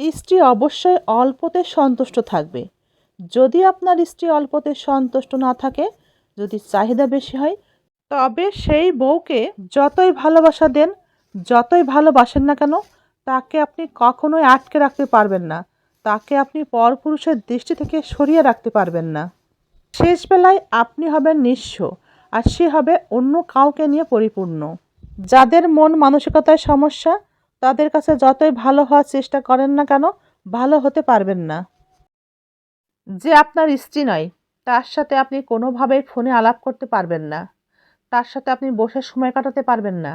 স্ত্রী অবশ্যই অল্পতে সন্তুষ্ট থাকবে। যদি আপনার স্ত্রী অল্পতে সন্তুষ্ট না থাকে, যদি চাহিদা বেশি হয়, তবে সেই বউকে যতই ভালোবাসা দেন, যতই ভালোবাসেন না কেন, তাকে আপনি কখনোই আটকে রাখতে পারবেন না। তাকে আপনি পরপুরুষের দৃষ্টি থেকে সরিয়ে রাখতে পারবেন না। শেষ বেলায় আপনি হবেন নিঃস্ব, আর সে হবে অন্য কাউকে নিয়ে পরিপূর্ণ। যাদের মন মানসিকতায় সমস্যা তাদের কাছে যতই ভালো হওয়ার চেষ্টা করেন না কেন, ভালো হতে পারবেন না। যে আপনার স্ত্রী নয়, তার সাথে আপনি কোনোভাবেই ফোনে আলাপ করতে পারবেন না। তার সাথে আপনি বসে সময় কাটাতে পারবেন না।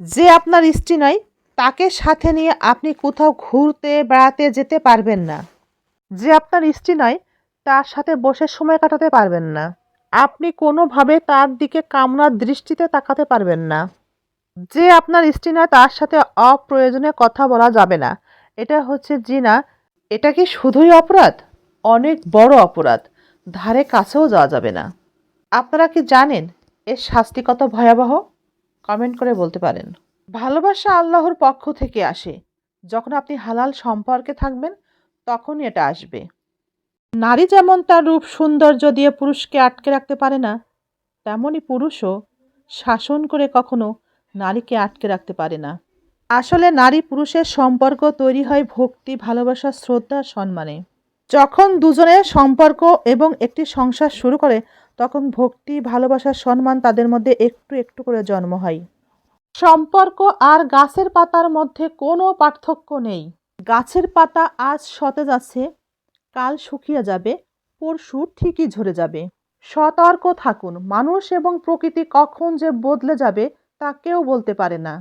যে আপনার স্ত্রী নয়, তাকে সাথে নিয়ে আপনি কোথাও ঘুরতে, বেড়াতে যেতে পারবেন না। যে আপনার স্ত্রী নয়, তার সাথে বসে সময় কাটাতে পারবেন না। আপনি কোনোভাবে তার দিকে কামনার দৃষ্টিতে তাকাতে পারবেন না। যে আপনার স্ত্রী নয়, তার সাথে অপ্রয়োজনে কথা বলা যাবে না। এটা হচ্ছে জিনা, এটা কি শুধুই অপরাধ? অনেক বড় অপরাধ, ধারে কাছেও যাওয়া যাবে না। আপনারা কি জানেন এর শাস্তি কত ভয়াবহ? কমেন্ট করে বলতে পারেন। ভালোবাসা আল্লাহর পক্ষ থেকে আসে। যখন আপনি হালাল সম্পর্কে থাকবেন, তখনই এটা আসবে। নারী যেমন তার রূপ সৌন্দর্য দিয়ে পুরুষকে আটকে রাখতে পারে না তেমনই পুরুষও শাসন করে কখনো নারীকে আটকে রাখতে পারে না। আসলে নারী পুরুষের সম্পর্ক তৈরি হয় ভক্তি, ভালোবাসা, শ্রদ্ধা, সম্মানে। যখন দুজনের সম্পর্ক এবং একটি সংসার শুরু করে, তখন ভক্তি, ভালোবাসা, সম্মান তাদের মধ্যে একটু একটু করে জন্ম হয়। সম্পর্ক আর গাছের পাতার মধ্যে কোনো পার্থক্য নেই। গাছের পাতা আজ সতেজ আছে, কাল শুকিয়ে যাবে, পরশু ঠিকই ঝরে যাবে। সতর্ক থাকুন, মানুষ এবং প্রকৃতি কখন যে বদলে যাবে তা কেউ বলতে পারে না।